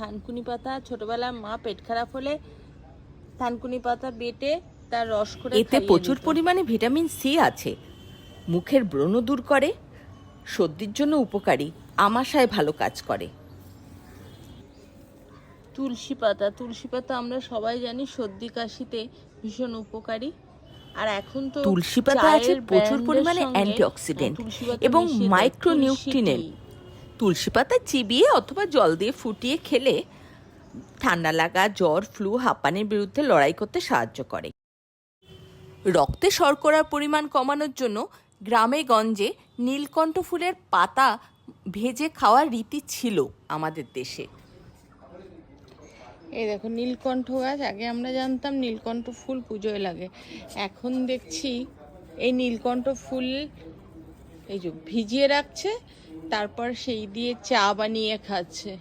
থানকুনি পাতা ছোটবেলায় মা পেট খারাপ হলে থানকুনি পাতা বেটে তার রস করে এতে প্রচুর পরিমাণে ভিটামিন সি আছে। মুখের ব্রণ দূর করে সর্দির জন্য উপকারী আমাশায় ভালো কাজ করে। তুলসী পাতা তুলসী পাতা আমরা সবাই জানি সর্দি কাশিতে ভীষণ উপকারী। আর এখন তো তুলসী পাতা আছে প্রচুর পরিমাণে অ্যান্টিঅক্সিডেন্ট এবং মাইক্রোনিউট্রিনেন্ট। তুলসী পাতা চিবিয়ে অথবা জল দিয়ে ফুটিয়ে খেলে ঠান্ডা লাগা, জ্বর, ফ্লু, হাঁপানির বিরুদ্ধে লড়াই করতে সাহায্য করে। রক্তে শর্করার পরিমাণ কমানোর জন্য গ্রামে গঞ্জে নীলকণ্ঠ ফুলের পাতা ভেজে খাওয়ার রীতি ছিল আমাদের দেশে। এই দেখো, নীলকণ্ঠ গাছ, আগে আমরা জানতাম নীলকণ্ঠ ফুল পুজোয় লাগে। এখন দেখছি এই নীলকণ্ঠ ফুল এই যে ভিজিয়ে রাখছে তারপর সেই দিয়ে চা বানিয়ে খাচ্ছে।